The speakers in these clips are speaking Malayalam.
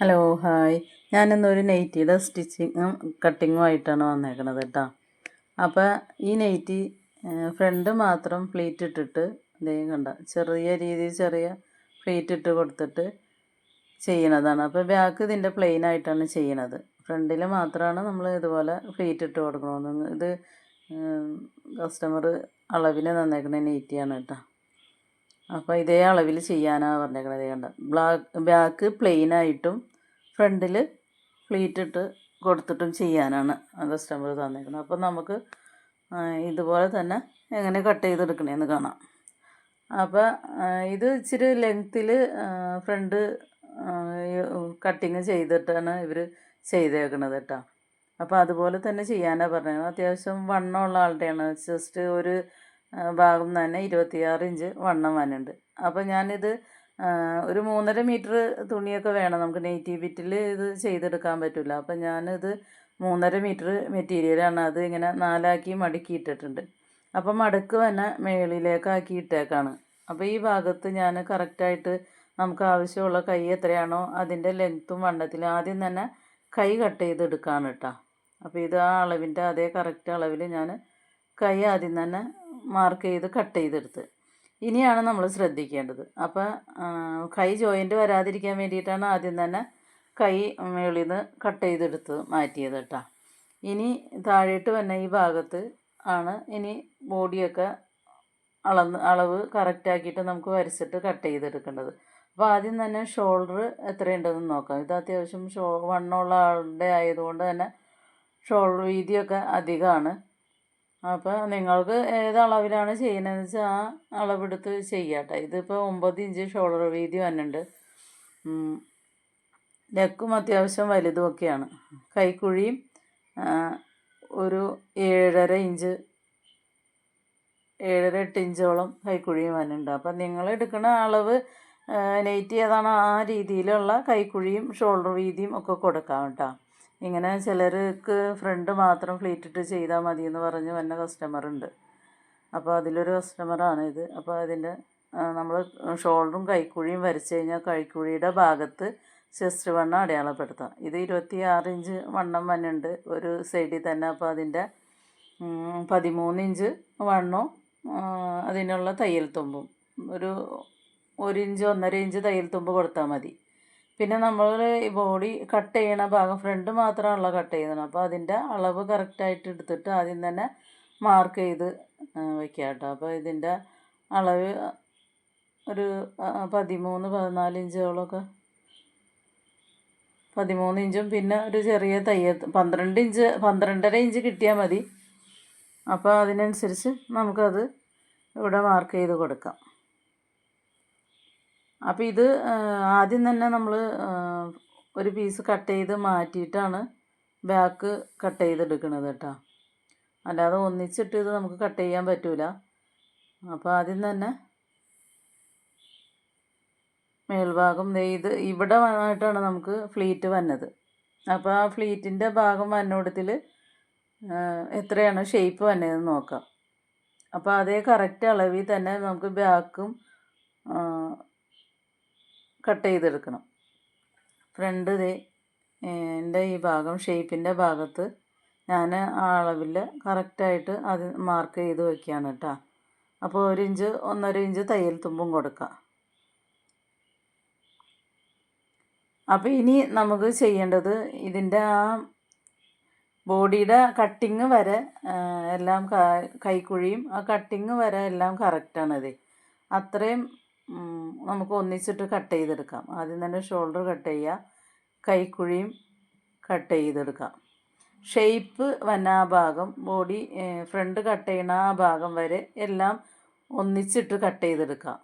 ഹലോ ഹായ് ഞാനിന്നൊരു നെയ്റ്റിയുടെ സ്റ്റിച്ചിങ്ങും കട്ടിങ്ങും ആയിട്ടാണ് വന്നേക്കണത് കേട്ടോ. അപ്പോൾ ഈ നെയ്റ്റി ഫ്രണ്ട് മാത്രം പ്ലീറ്റ് ഇട്ടിട്ട് ഇതേ കണ്ട ചെറിയ രീതിയിൽ ചെറിയ പ്ലീറ്റ് ഇട്ട് കൊടുത്തിട്ട് ചെയ്യണതാണ്. അപ്പോൾ ബാക്ക് ഇതിന്റെ പ്ലെയിൻ ആയിട്ടാണ് ചെയ്യണത്. ഫ്രണ്ടിൽ മാത്രമാണ് നമ്മൾ ഇതുപോലെ പ്ലീറ്റ് ഇട്ട് കൊടുക്കണമെന്ന് ഇത് കസ്റ്റമർ അളവിന് തന്നേക്കണ നെയ്റ്റിയാണ് കേട്ടോ. അപ്പോൾ ഇതേ അളവിൽ ചെയ്യാനാണ് പറഞ്ഞേക്കണത്. കണ്ട? ബ്ലാക്ക് ബാക്ക് പ്ലെയിൻ ആയിട്ടും ഫ്രണ്ടിൽ ഫ്ലീറ്റ് ഇട്ട് കൊടുത്തിട്ടും ചെയ്യാനാണ് കസ്റ്റമർ തന്നേക്കുന്നത് അപ്പോൾ നമുക്ക് ഇതുപോലെ തന്നെ എങ്ങനെ കട്ട് ചെയ്തെടുക്കണേന്ന് കാണാം. അപ്പോൾ ഇത് ഇച്ചിരി ലെങ്ത്തിൽ ഫ്രണ്ട് കട്ടിങ് ചെയ്തിട്ടാണ് ഇവർ ചെയ്തേക്കണത് കേട്ടോ. അപ്പോൾ അതുപോലെ തന്നെ ചെയ്യാനാണ് പറഞ്ഞത് അത്യാവശ്യം വണ്ണമുള്ള ആളുടെയാണ്. ജസ്റ്റ് ഒരു ഭാഗം തന്നെ ഇരുപത്തിയാറ് ഇഞ്ച് വണ്ണം വന്നുണ്ട് അപ്പോൾ ഞാനിത് ഒരു മൂന്നര മീറ്റർ തുണിയൊക്കെ വേണം. നമുക്ക് നെയ്റ്റി ബിറ്റിൽ ഇത് ചെയ്തെടുക്കാൻ പറ്റില്ല അപ്പം ഞാനിത് മൂന്നര മീറ്റർ മെറ്റീരിയലാണ് അത് ഇങ്ങനെ നാലാക്കി മടക്കി ഇട്ടിട്ടുണ്ട്. അപ്പം മടക്ക് തന്നെ മേളിലേക്കാക്കി ഇട്ടേക്കാണ്. അപ്പോൾ ഈ ഭാഗത്ത് ഞാൻ കറക്റ്റായിട്ട് നമുക്ക് ആവശ്യമുള്ള കൈ എത്രയാണോ അതിന്റെ ലെങ്ത്തും വണ്ണത്തിൽ ആദ്യം തന്നെ കൈ കട്ട് ചെയ്തെടുക്കുകയാണ് കേട്ടോ അപ്പോൾ ഇത് ആ അളവിന്റെ അതേ കറക്റ്റ് അളവിൽ ഞാൻ കൈ ആദ്യം തന്നെ മാർക്ക് ചെയ്ത് കട്ട് ചെയ്തെടുത്ത്. ഇനിയാണ് നമ്മൾ ശ്രദ്ധിക്കേണ്ടത്. അപ്പോൾ കൈ ജോയിന്റ് വരാതിരിക്കാൻ വേണ്ടിയിട്ടാണ് ആദ്യം തന്നെ കൈ മേളിൽ നിന്ന് കട്ട് ചെയ്തെടുത്ത് മാറ്റിയത് കേട്ടോ ഇനി താഴേട്ട് വന്ന ഈ ഭാഗത്ത് ആണ് ഇനി ബോഡിയൊക്കെ അളന്ന് അളവ് കറക്റ്റാക്കിയിട്ട് നമുക്ക് വരച്ചിട്ട് കട്ട് ചെയ്തെടുക്കേണ്ടത്. അപ്പോൾ ആദ്യം തന്നെ ഷോൾഡർ എത്രയുണ്ടെന്ന് നോക്കാം. ഇത് അത്യാവശ്യം ഷോ വണ്ണമുള്ള ആളുടെ ആയതുകൊണ്ട് തന്നെ ഷോൾഡർ വീതിയൊക്കെ അധികമാണ്. അപ്പോൾ നിങ്ങൾക്ക് ഏത് അളവിലാണ് ചെയ്യുന്നതെന്ന് വെച്ചാൽ ആ അളവെടുത്ത് ചെയ്യാട്ടെ. ഇതിപ്പോൾ ഒമ്പത് ഇഞ്ച് ഷോൾഡർ വീതി വന്നിട്ടുണ്ട് നെക്കും അത്യാവശ്യം വലുതുമൊക്കെയാണ് കൈക്കുഴിയും ഒരു ഏഴര ഇഞ്ച് ഏഴര എട്ട് ഇഞ്ചോളം കൈക്കുഴിയും വന്നിട്ടുണ്ട് അപ്പം നിങ്ങൾ എടുക്കുന്ന അളവ് നെയ്റ്റ് ചെയ്താണ് ആ രീതിയിലുള്ള കൈക്കുഴിയും ഷോൾഡർ വീതിയും ഒക്കെ കൊടുക്കാം കേട്ടോ. ഇങ്ങനെ ചിലർക്ക് ഫ്രണ്ട് മാത്രം ഫ്ലീറ്റ് ഇട്ട് ചെയ്താൽ മതി എന്ന് പറഞ്ഞ് വന്ന കസ്റ്റമർ ഉണ്ട്. അപ്പോൾ അതിലൊരു കസ്റ്റമറാണ് ഇത്. അപ്പോൾ അതിന്റെ നമ്മൾ ഷോൾഡറും കൈക്കുഴിയും വരച്ച് കഴിഞ്ഞാൽ കൈക്കുഴിയുടെ ഭാഗത്ത് ചെസ്റ്റ് വണ്ണം അടയാളപ്പെടുത്താം. ഇത് ഇരുപത്തി ആറ് ഇഞ്ച് വണ്ണം വന്നുണ്ട് ഒരു സൈഡിൽ തന്നെ. അപ്പോൾ അതിന്റെ പതിമൂന്ന് ഇഞ്ച് വണ്ണവും അതിനുള്ള തയ്യൽ തുമ്പും. ഒരു ഒരു ഇഞ്ച് ഒന്നര ഇഞ്ച് തയ്യൽ തുമ്പ് കൊടുത്താൽ മതി. പിന്നെ നമ്മൾ ബോഡി കട്ട് ചെയ്യണ ഭാഗം ഫ്രണ്ട് മാത്രമാണല്ലോ കട്ട് ചെയ്യുന്നത്. അപ്പോൾ അതിന്റെ അളവ് കറക്റ്റായിട്ട് എടുത്തിട്ട് ആദ്യം തന്നെ മാർക്ക് ചെയ്ത് വയ്ക്കുക കേട്ടോ അപ്പോൾ ഇതിന്റെ അളവ് ഒരു പതിമൂന്ന് പതിനാല് ഇഞ്ചുകളൊക്കെ. പതിമൂന്ന് ഇഞ്ചും പിന്നെ ഒരു ചെറിയ തയ്യ പന്ത്രണ്ട് ഇഞ്ച് പന്ത്രണ്ടര ഇഞ്ച് കിട്ടിയാൽ മതി. അപ്പോൾ അതിനനുസരിച്ച് നമുക്കത് ഇവിടെ മാർക്ക് ചെയ്ത് കൊടുക്കാം. അപ്പോൾ ഇത് ആദ്യം തന്നെ നമ്മൾ ഒരു പീസ് കട്ട് ചെയ്ത് മാറ്റിയിട്ടാണ് ബാക്ക് കട്ട് ചെയ്തെടുക്കുന്നത് കേട്ടോ അല്ലാതെ ഒന്നിച്ചിട്ട് ഇത് നമുക്ക് കട്ട് ചെയ്യാൻ പറ്റില്ല അപ്പോൾ ആദ്യം തന്നെ മേൽഭാഗം ഇത് ഇവിടെ വന്നിട്ടാണ് നമുക്ക് ഫ്ലീറ്റ് വന്നത്. അപ്പോൾ ആ ഫ്ലീറ്റിന്റെ ഭാഗം വന്നോടത്തിൽ എത്രയാണ് ഷേപ്പ് വന്നതെന്ന് നോക്കാം. അപ്പോൾ അതേ കറക്റ്റ് അളവിൽ തന്നെ നമുക്ക് ബാക്കും കട്ട് ചെയ്തെടുക്കണം ഫ്രണ്ട് എന്റെ ഈ ഭാഗം ഷേപ്പിന്റെ ഭാഗത്ത് ഞാൻ ആ അളവിൽ കറക്റ്റായിട്ട് അത് മാർക്ക് ചെയ്ത് വയ്ക്കുകയാണ് കേട്ടോ അപ്പോൾ ഒരു ഇഞ്ച് ഒന്നര ഇഞ്ച് തയ്യൽ തുമ്പും കൊടുക്കുക അപ്പോൾ ഇനി നമുക്ക് ചെയ്യേണ്ടത് ഇതിന്റെ ആ ബോഡിയുടെ കട്ടിങ് വരെ എല്ലാം കൈക്കുഴിയും ആ കട്ടിങ് വരെ എല്ലാം കറക്റ്റാണത് അത്രയും നമുക്ക് ഒന്നിച്ചിട്ട് കട്ട് ചെയ്തെടുക്കാം. ആദ്യം തന്നെ ഷോൾഡർ കട്ട് ചെയ്യുക കൈക്കുഴിയും കട്ട് ചെയ്തെടുക്കാം. ഷേപ്പ് വന്ന ആ ഭാഗം ബോഡി ഫ്രണ്ട് കട്ട് ചെയ്യണ ആ ഭാഗം വരെ എല്ലാം ഒന്നിച്ചിട്ട് കട്ട് ചെയ്തെടുക്കാം.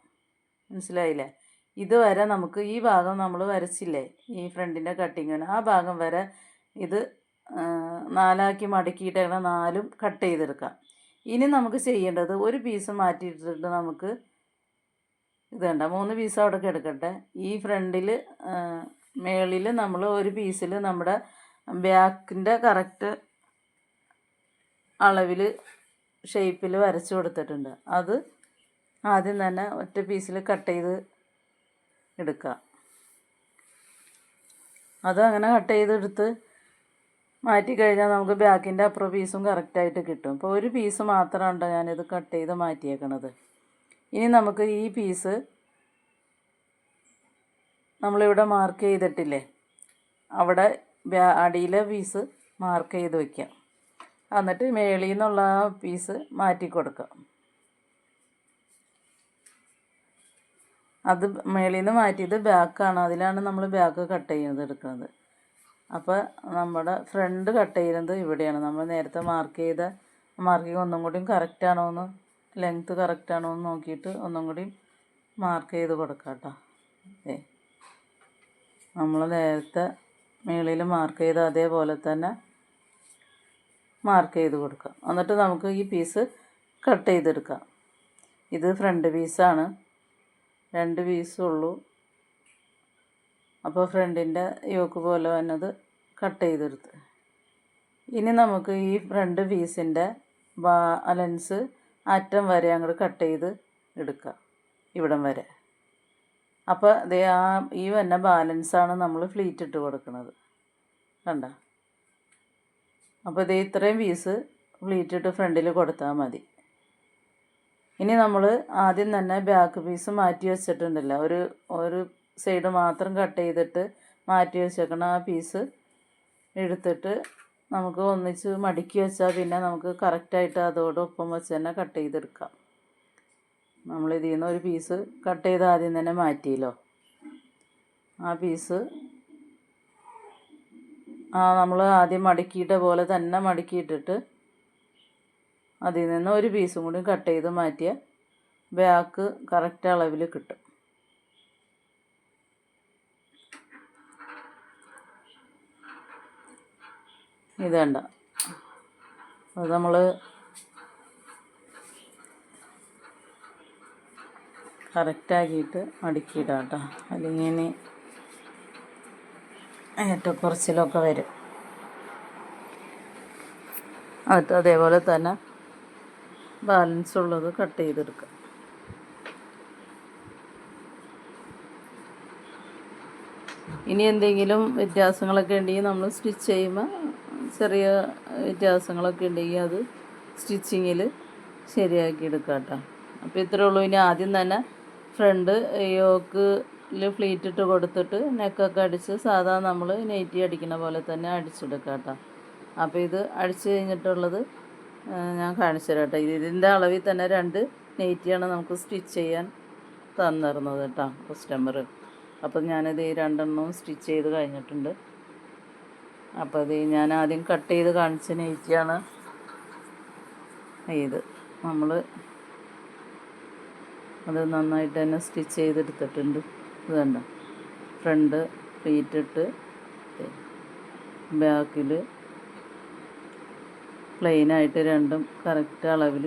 മനസ്സിലായില്ലേ? ഇതുവരെ നമുക്ക് ഈ ഭാഗം നമ്മൾ വരച്ചില്ലേ? ഈ ഫ്രണ്ടിന്റെ കട്ടിങ്ങിന് ആ ഭാഗം വരെ ഇത് നാലാക്കി മടക്കിയിട്ടാണ് നാലും കട്ട് ചെയ്തെടുക്കാം. ഇനി നമുക്ക് ചെയ്യേണ്ടത് ഒരു പീസ് മാറ്റിയിട്ടിട്ട് നമുക്ക് ഇത് മൂന്ന് പീസ് അവിടെ കിടക്കട്ടെ. ഈ ഫ്രണ്ടിൽ മേളിൽ നമ്മൾ ഒരു പീസിൽ നമ്മുടെ ബാക്കിന്റെ കറക്റ്റ് അളവിൽ ഷേപ്പിൽ വരച്ച് കൊടുത്തിട്ടുണ്ട്. അത് ആദ്യം തന്നെ ഒറ്റ പീസിൽ കട്ട് ചെയ്ത് എടുക്കുക അത് അങ്ങനെ കട്ട് ചെയ്തെടുത്ത് മാറ്റി കഴിഞ്ഞാൽ നമുക്ക് ബാക്കിന്റെ അപ്പുറം പീസും കറക്റ്റായിട്ട് കിട്ടും. അപ്പോൾ ഒരു പീസ് മാത്രമാണ് ഞാനിത് കട്ട് ചെയ്ത് മാറ്റിയേക്കണത്. ഇനി നമുക്ക് ഈ പീസ് നമ്മളിവിടെ മാർക്ക് ചെയ്തിട്ടില്ലേ? അവിടെ അടിയിലെ പീസ് മാർക്ക് ചെയ്ത് വയ്ക്കാം എന്നിട്ട് മേളിൽ നിന്നുള്ള ആ പീസ് മാറ്റി കൊടുക്കാം. അത് മേളിൽ നിന്ന് മാറ്റിയത് ബാക്കാണ് അതിലാണ് നമ്മൾ ബാക്ക് കട്ട് ചെയ്യുന്നത് എടുക്കുന്നത്. അപ്പോൾ നമ്മുടെ ഫ്രണ്ട് കട്ട് ചെയ്യുന്നത് ഇവിടെയാണ്. നമ്മൾ നേരത്തെ മാർക്ക് ചെയ്ത മാർക്കിങ് ഒന്നും കൂടിയും കറക്റ്റാണോ എന്ന് ലെങ്ത്ത് കറക്റ്റ് ആണോ എന്ന് നോക്കിയിട്ട് ഒന്നും കൂടി മാർക്ക് ചെയ്ത് കൊടുക്കാം കേട്ടോ. ഏ നമ്മൾ നേരത്തെ മേളിൽ മാർക്ക് ചെയ്ത് അതേപോലെ തന്നെ മാർക്ക് ചെയ്ത് കൊടുക്കാം. എന്നിട്ട് നമുക്ക് ഈ പീസ് കട്ട് ചെയ്തെടുക്കാം. ഇത് ഫ്രണ്ട് പീസാണ്. രണ്ട് പീസേ ഉള്ളൂ. അപ്പോൾ ഫ്രണ്ടിന്റെ യോക്ക് പോലെ വന്നത് കട്ട് ചെയ്തെടുത്ത്. ഇനി നമുക്ക് ഈ ഫ്രണ്ട് പീസിന്റെ ബാലൻസ് അറ്റം വരെ അങ്ങോട്ട് കട്ട് ചെയ്ത് എടുക്കുക ഇവിടം വരെ. അപ്പോൾ ദേ ആ ഈ വന്ന ബാലൻസാണ് നമ്മൾ ഫ്ലീറ്റ് ഇട്ട് കൊടുക്കുന്നത് കണ്ട? അപ്പോൾ ഇതേ ഇത്രയും പീസ് ഫ്ലീറ്റ് ഇട്ട് ഫ്രണ്ടിൽ കൊടുത്താൽ മതി. ഇനി നമ്മൾ ആദ്യം തന്നെ ബാക്ക് പീസ് മാറ്റി വെച്ചിട്ടുണ്ടല്ലോ. ഒരു ഒരു സൈഡ് മാത്രം കട്ട് ചെയ്തിട്ട് മാറ്റി വെച്ചേക്കണ ആ പീസ് എടുത്തിട്ട് നമുക്ക് ഒന്നിച്ച് മടക്കി വെച്ചാൽ പിന്നെ നമുക്ക് കറക്റ്റായിട്ട് അതോടൊപ്പം വെച്ച് തന്നെ കട്ട് ചെയ്തെടുക്കാം. നമ്മൾ ഇതിൽ നിന്ന് ഒരു പീസ് കട്ട് ചെയ്ത് ആദ്യം തന്നെ മാറ്റിയല്ലോ. ആ പീസ് ആ നമ്മൾ ആദ്യം മടക്കിയിട്ട പോലെ തന്നെ മടക്കിയിട്ടിട്ട് അതിൽ നിന്ന് ഒരു പീസും കൂടി കട്ട് ചെയ്ത് മാറ്റിയ ബാക്ക് കറക്റ്റ് അളവിൽ കിട്ടും. ഇത് വേണ്ട അത് നമ്മൾ കറക്റ്റാക്കിയിട്ട് മടക്കിയിടാം കേട്ടോ. അല്ലെങ്കിൽ ഇനി ഏറ്റക്കുറച്ചിലൊക്കെ വരും. അത് അതേപോലെ തന്നെ ബാലൻസ് ഉള്ളത് കട്ട് ചെയ്തെടുക്കുക ഇനി എന്തെങ്കിലും വ്യത്യാസങ്ങളൊക്കെ ഉണ്ടെങ്കിൽ നമ്മൾ സ്റ്റിച്ച് ചെയ്യുമ്പോൾ ചെറിയ വ്യത്യാസങ്ങളൊക്കെ ഉണ്ടെങ്കിൽ അത് സ്റ്റിച്ചിങ്ങിൽ ശരിയാക്കി എടുക്കാം കേട്ടോ. അപ്പോൾ ഇത്രയേ ഉള്ളൂ. ഇനി ആദ്യം തന്നെ ഫ്രണ്ട് യോക്കിൽ ഫ്ലീറ്റ് ഇട്ട് കൊടുത്തിട്ട് നെക്കൊക്കെ അടിച്ച് സാധാ നമ്മൾ നെയ്റ്റി അടിക്കുന്ന പോലെ തന്നെ അടിച്ചെടുക്കാം കേട്ടോ. അപ്പോൾ ഇത് അടിച്ച് കഴിഞ്ഞിട്ടുള്ളത് ഞാൻ കാണിച്ചു തരാം കേട്ടോ. ഇത് ഇതിന്റെ അളവിൽ തന്നെ രണ്ട് നെയ്റ്റിയാണ് നമുക്ക് സ്റ്റിച്ച് ചെയ്യാൻ തന്നിരുന്നത് കേട്ടോ കസ്റ്റമർ അപ്പോൾ ഞാനിത് ഈ രണ്ടെണ്ണവും സ്റ്റിച്ച് ചെയ്ത് കഴിഞ്ഞിട്ടുണ്ട്. അപ്പോൾ ഇത് ഞാൻ ആദ്യം കട്ട് ചെയ്ത് കാണിച്ച നെയ്റ്റിയാണ് ഇത്. നമ്മൾ അത് നന്നായിട്ട് തന്നെ സ്റ്റിച്ച് ചെയ്തെടുത്തിട്ടുണ്ട്. ഇത് കണ്ട? ഫ്രണ്ട് പ്ലീറ്റിട്ട് ബാക്കിൽ പ്ലെയിനായിട്ട് രണ്ടും കറക്റ്റ് അളവിൽ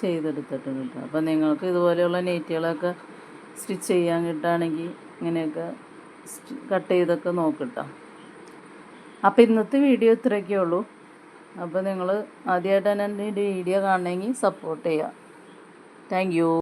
ചെയ്തെടുത്തിട്ടുണ്ട് കേട്ടോ അപ്പോൾ നിങ്ങൾക്ക് ഇതുപോലെയുള്ള നെയ്റ്റുകളൊക്കെ സ്റ്റിച്ച് ചെയ്യാൻ കിട്ടുകയാണെങ്കിൽ ഇങ്ങനെയൊക്കെ കട്ട് ചെയ്തൊക്കെ നോക്കിട്ടോ അപ്പോൾ ഇന്നത്തെ വീഡിയോ ഇത്രയൊക്കെ ഉള്ളൂ. അപ്പോൾ നിങ്ങൾ ആദ്യമായിട്ടാണ് എന്റെ വീഡിയോ കാണണമെങ്കിൽ സപ്പോർട്ട് ചെയ്യുക. താങ്ക്